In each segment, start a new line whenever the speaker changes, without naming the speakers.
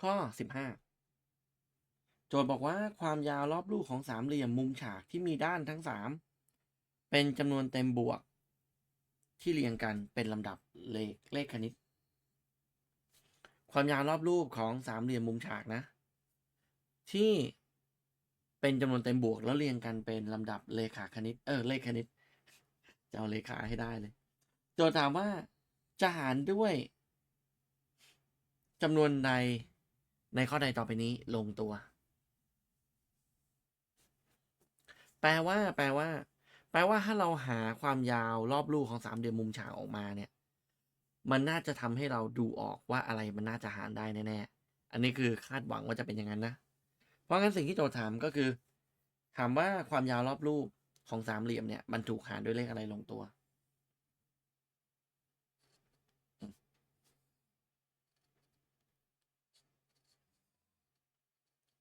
ข้อ 15 โจทย์บอกว่าความยาวรอบลูกของสามเหลี่ยมมุมฉากที่มีด้านทั้งสามเป็นจำนวนเต็มบวก ที่เรียงกันเป็นลำดับเลขเลขคณิต ความยาวรอบรูปของสามเหลี่ยมมุมฉากนะ ที่เป็นจำนวนเต็มบวกแล้วเรียงกันเป็นลำดับเลขาคณิต เออเลขคณิต จะเอาเลขาให้ได้เลย โจทย์ถามว่าจะหารด้วยจำนวนใด ในข้อใดต่อไปนี้ลงตัว แปลว่า แปลว่า แปลว่าถ้าเราหาความยาวรอบลูกของสามเหลี่ยมมุมฉากออกมาเนี่ย มันน่าจะทำให้เราดูออกว่าอะไรมันน่าจะหารได้แน่ๆ อันนี้คือคาดหวังว่าจะเป็นอย่างนั้นนะ เพราะงั้นสิ่งที่โจทย์ถามก็คือ ถามว่าความยาวรอบรูปของสามเหลี่ยมเนี่ยมันถูกหารด้วยเลขอะไรลงตัว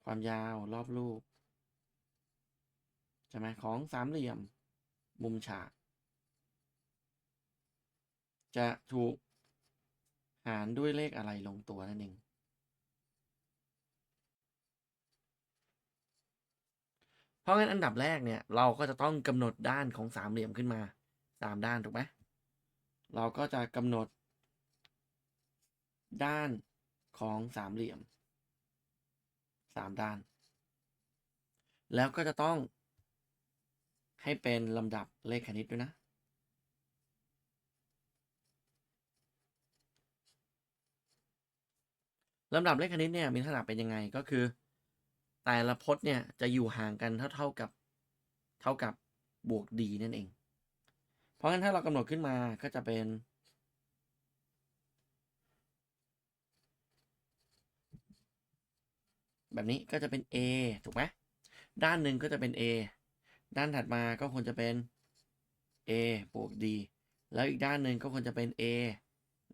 ความยาวรอบรูปใช่ไหมของสามเหลี่ยม มุมฉาก จะถูกหารด้วยเลขอะไรลงตัวนั่นเอง เพราะงั้นอันดับแรกเนี่ย เราก็จะต้องกำหนดด้านของสามเหลี่ยมขึ้นมาสามด้านถูกไหมเราก็จะกำหนด ด้านของสามเหลี่ยม สามด้าน แล้วก็จะต้องให้เป็นลำดับเลขคณิตด้วยนะ ลำดับเลขคณิตเนี่ยมีลักษณะเป็นยังไงก็คือ แต่ละพจน์เนี่ยจะอยู่ห่างกันเท่าเท่ากับเท่ากับบวกดีนั่นเอง เพราะงั้นถ้าเรากำหนดขึ้นมาก็จะเป็น แบบนี้ก็จะเป็น A ถูกไหมด้านหนึ่งก็จะเป็น A ด้านถัดมาก็ควรจะเป็น A บวก D แล้วอีกด้านหนึ่งก็ควรจะเป็น A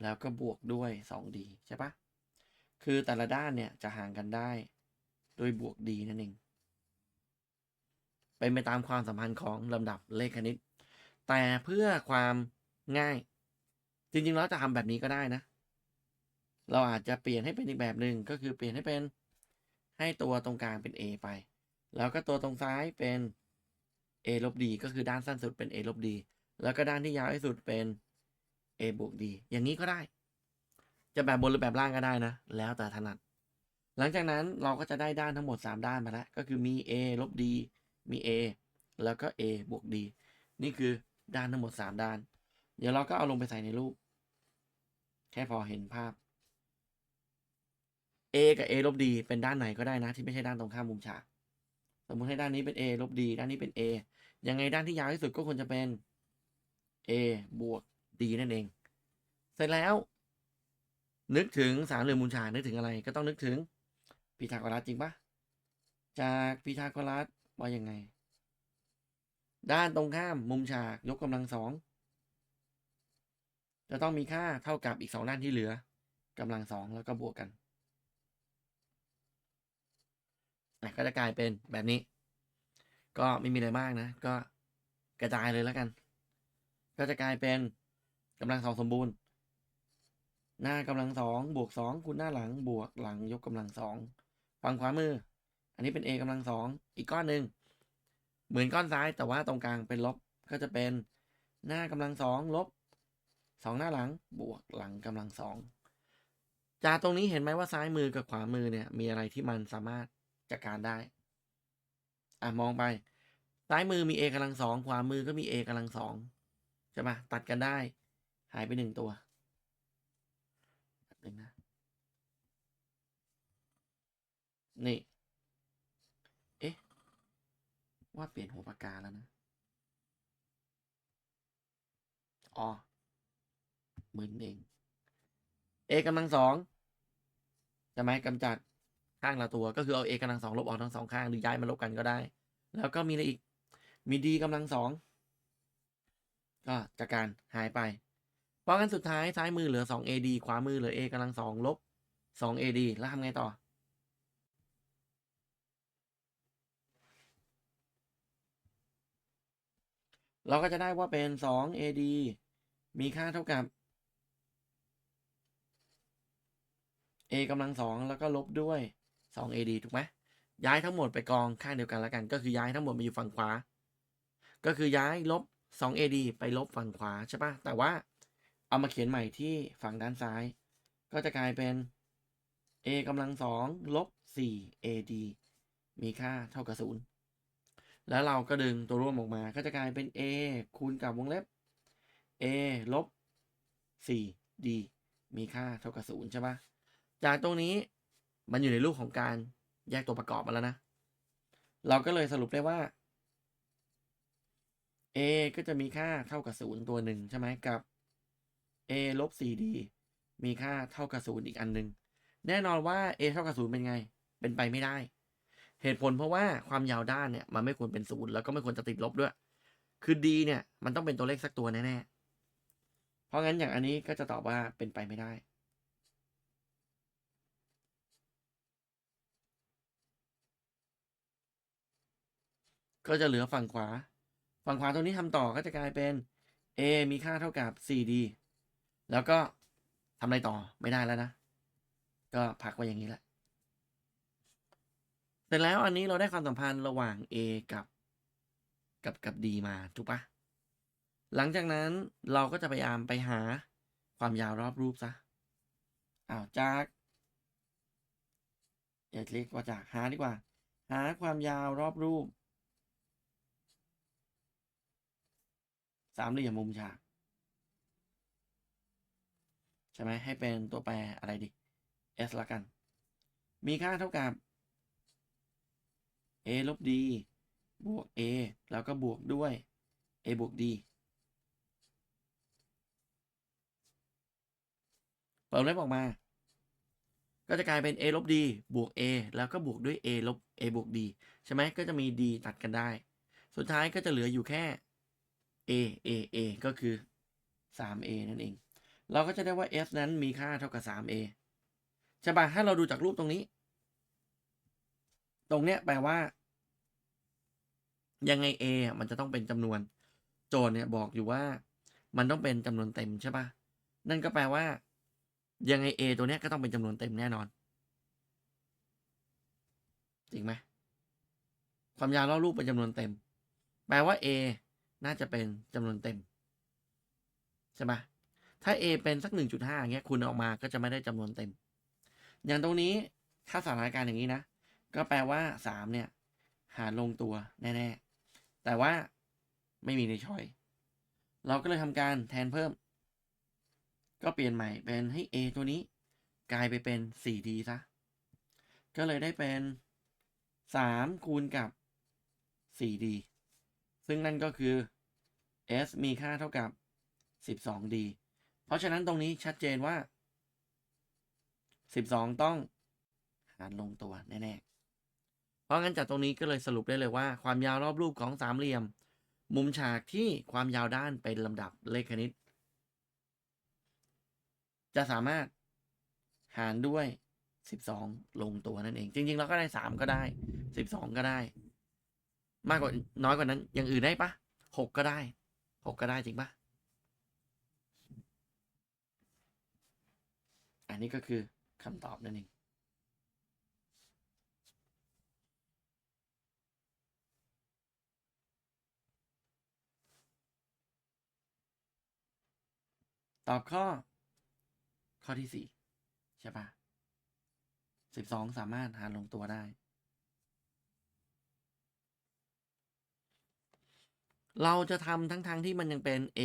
แล้วก็บวกด้วย 2D ใช่ปะคือแต่ละด้านเนี่ยจะห่างกันได้ โดยบวก D นั่นเอง เป็นไปตามความสัมพันธ์ของลำดับเลขคณิต แต่เพื่อความง่าย จริงๆแล้วจะทำแบบนี้ก็ได้นะ เราอาจจะเปลี่ยนให้เป็นอีกแบบหนึ่งก็คือเปลี่ยนให้เป็น ให้ตัวตรงกลางเป็น A ไป แล้วก็ตัวตรงซ้ายเป็น a ลบ d ก็คือด้านสั้นสุดเป็น a ลบ d แล้วก็ด้านที่ยาวที่สุดเป็น a บวก d อย่างนี้ก็ได้ จะแบบบนหรือแบบล่างก็ได้นะ แล้วแต่ถนัด หลังจากนั้นเราก็จะได้ด้านทั้งหมด 3 ด้านมาแล้ว ก็คือมี a ลบ d มี a แล้วก็ a บวก d นี่คือด้านทั้งหมด 3 ด้าน เดี๋ยวเราก็เอาลงไปใส่ในรูป แค่พอเห็นภาพ a กับ a ลบ d เป็นด้านไหนก็ได้นะ ที่ไม่ใช่ด้านตรงข้ามมุมฉากสมมติให้ด้านนี้เป็น a ลบ d ด้านนี้เป็น a ยังไงด้านที่ยาวที่สุดก็ควรจะเป็น a บวก d นั่นเอง เสร็จแล้ว นึกถึงสามเหลี่ยมมุมฉากนึกถึงอะไร ก็ต้องนึกถึงพีทาโกรัสจริงปะจากพีทาโกรัสว่ายังไง ด้านตรงข้ามมุมฉากยกกำลังสองจะต้องมีค่าเท่ากับอีกสองด้านที่เหลือกำลังสองแล้วก็บวกกันอะ ก็จะกลายเป็นแบบนี้ ก็ไม่มีอะไรมากนะ ก็กระจายเลยแล้วกัน ก็จะกลายเป็นกำลังสองสมบูรณ์ หน้ากำลังสองบวกสองคูณหน้าหลังบวกหลังยกกำลังสองฝั่งขวามือ อันนี้เป็น a กำลังสองอีกก้อนหนึ่งเหมือนก้อนซ้ายแต่ว่าตรงกลางเป็นลบก็จะเป็นหน้ากำลังสองลบสองหน้าหลังบวกหลังกำลังสองจากตรงนี้เห็นไหมว่าซ้ายมือกับขวามือเนี่ย มีอะไรที่มันสามารถ จัดการได้ อะมองไป ซ้ายมือมี a กำลังสองขวามือก็มี a กำลังสองใช่ปะตัดกันได้ หายไปหนึ่งตัวหนึ่งนะ นี่ เอ๊ะ ว่าเปลี่ยนหัวปากกาแล้วนะ อ๋อหมื่นเอง a กำลังสองใช่ไหมกำจัด ข้างละตัว ก็คือเอา a กำลังสองลบออกทั้งสองข้างหรือย้ายมาลบกันก็ได้ แล้วก็มีอะไรอีก มี d กำลังสองก็จากการหายไปเพราะงั้นสุดท้ายซ้ายมือเหลือ 2ad ขวามือเหลือ a กำลังสองลบ 2ad แล้วทำไงต่อ เราก็จะได้ว่าเป็น 2ad มีค่าเท่ากับ a กำลังสองแล้วก็ลบด้วย สอง ad ถูกไหมย้ายทั้งหมดไปกองข้างเดียวกันแล้วกัน ก็คือย้ายทั้งหมดมาอยู่ฝั่งขวา ก็คือย้ายลบสอง ad ไปลบฝั่งขวาใช่ปะแต่ว่าเอามาเขียนใหม่ที่ฝั่งด้านซ้าย ก็จะกลายเป็น a กำลังสองลบสี่ ad มีค่าเท่ากับศูนย์แล้วเราก็ดึงตัวร่วมออกมา ก็จะกลายเป็น a คูณกับวงเล็บ a ลบสี่ d มีค่าเท่ากับศูนย์ใช่ปะจากตรงนี้ มันอยู่ในรูปของการแยกตัวประกอบมาแล้วนะ เราก็เลยสรุปได้ว่า a ก็จะมีค่าเท่ากับศูนย์ตัวหนึ่งใช่ไหมกับ a ลบ 4d มีค่าเท่ากับศูนย์อีกอันหนึ่งแน่นอนว่า a เท่ากับศูนย์เป็นไง เป็นไปไม่ได้ เหตุผลเพราะว่าความยาวด้านเนี่ยมันไม่ควรเป็นศูนย์แล้วก็ไม่ควรจะติดลบด้วย คือ d เนี่ยมันต้องเป็นตัวเลขสักตัวแน่ๆ เพราะงั้นอย่างอันนี้ก็จะตอบว่าเป็นไปไม่ได้ ก็จะเหลือฝั่งขวา ฝั่งขวาตรงนี้ทำต่อก็จะกลายเป็น a มีค่าเท่ากับ 4d แล้วก็ทำอะไรต่อไม่ได้แล้วนะ ก็พักไว้อย่างนี้แหละ เสร็จแล้วอันนี้เราได้ความสัมพันธ์ระหว่าง a กับ กับกับ d มาถูกปะหลังจากนั้นเราก็จะพยายามไปหาความยาวรอบรูปซะอ้าวจากอย่าเรียกว่าจากหาดีกว่า หาความยาวรอบรูป สามเหลี่ยมมุมฉากใช่ไหมให้เป็นตัวแปรอะไรดิ s ละกัน มีค่าเท่ากับ a ลบ d บวก a แล้วก็บวกด้วย a บวก d เปิดเล็บออกมา ก็จะกลายเป็น a ลบ d บวก a แล้วก็บวกด้วย a ลบ a บวก d ใช่ไหมก็จะมี d ตัดกันได้ สุดท้ายก็จะเหลืออยู่แค่ a a a ก็คือ 3a นั่นเอง เราก็จะได้ว่า f นั้นมีค่าเท่ากับ 3a ใช่ปะถ้าเราดูจากรูปตรงนี้ ตรงเนี้ยแปลว่า ยังไง a มันจะต้องเป็นจำนวน โจทย์เนี่ยบอกอยู่ว่า มันต้องเป็นจำนวนเต็มใช่ปะนั่นก็แปลว่า ยังไง a ตัวเนี้ยก็ต้องเป็นจำนวนเต็มแน่นอน จริงไหมความยาวรอบรูปเป็นจำนวนเต็ม แปลว่า a น่าจะเป็นจำนวนเต็ม ใช่ปะถ้า a เป็นสัก 1.5อย่าเงี้ยคูณออกมาก็จะไม่ได้จำนวนเต็ม อย่างตรงนี้ถ้าสถานการณ์อย่างนี้นะ ก็แปลว่า 3 เนี่ย หารลงตัวแน่ ๆ แต่ว่าไม่มีในช้อย เราก็เลยทำการแทนเพิ่ม ก็เปลี่ยนใหม่เป็นให้ a ตัวนี้ กลายไปเป็น 4d ซะ ก็เลยได้เป็น 3 คูณกับ 4d ซึ่งนั่นก็คือ s มีค่าเท่ากับ 12d เพราะฉะนั้นตรงนี้ชัดเจนว่า 12 ต้องหารลงตัวแน่ๆ เพราะงั้นจากตรงนี้ก็เลยสรุปได้เลยว่า ความยาวรอบรูปของสามเหลี่ยม มุมฉากที่ความยาวด้านเป็นลำดับเลขคณิต จะสามารถหารด้วย 12 ลงตัวนั่นเอง จริง ๆ เราก็ได้ 3 ก็ได้ 12 ก็ได้ มากกว่าน้อยกว่านั้น อย่างอื่นได้ปะ6ก็ได้6ก็ได้จริงปะอันนี้ก็คือคำตอบนั่นเองตอบข้อ ข้อที่สี่ใช่ปะสิบสองสามารถหารลงตัวได้ เราจะทำทั้งๆทที่มันยังเป็น a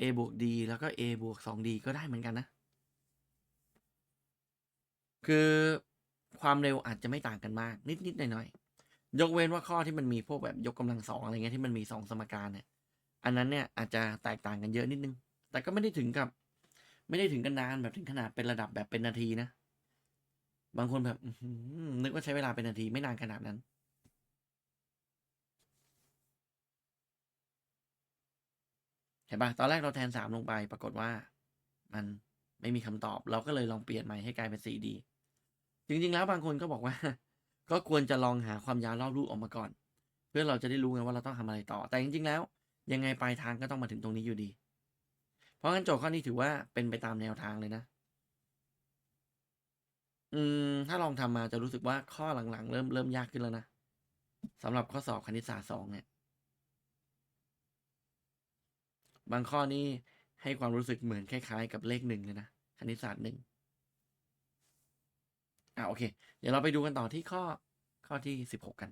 a บวก d แล้วก็ a บวก 2d ก็ได้เหมือนกันนะ คือความเร็วอาจจะไม่ต่างกันมาก นิดๆหน่อยๆยกเว้นว่าข้อที่มันมีพวกแบบยกกำลังสองอะไรเงี้ยที่มันมีสองสมการเนี่ย อันนั้นเนี่ยอาจจะแตกต่างกันเยอะนิดนึง แต่ก็ไม่ได้ถึงกับ ไม่ได้ถึงกันนานแบบถึงขนาดเป็นระดับแบบเป็นนาทีนะ บางคนแบบนึกว่าใช้เวลาเป็นนาทีไม่นานขนาดนั้น เห็นปะตอนแรกเราแทนสามลงไป ปรากฏว่ามันไม่มีคำตอบ เราก็เลยลองเปลี่ยนใหม่ให้กลายเป็น 4D จริงๆ แล้วบางคนก็บอกว่า ก็ควรจะลองหาความยาวรอบรูปออกมาก่อน เพื่อเราจะได้รู้ไงว่าเราต้องทำอะไรต่อ แต่จริงๆ แล้ว ยังไงปลายทางก็ต้องมาถึงตรงนี้อยู่ดี เพราะงั้นโจทย์ข้อนี้ถือว่าเป็นไปตามแนวทางเลยนะ อืม ถ้าลองทำมาจะรู้สึกว่าข้อหลังๆ เริ่มเริ่มยากขึ้นแล้วนะสำหรับข้อสอบคณิตศาสตร์สองเนี่ย บางข้อนี่ให้ความรู้สึกเหมือนคล้ายๆ กับเลขหนึ่งเลยนะคณิตศาสตร์หนึ่งอ่าโอเค เดี๋ยวเราไปดูกันต่อที่ข้อข้อที่สิบหกกัน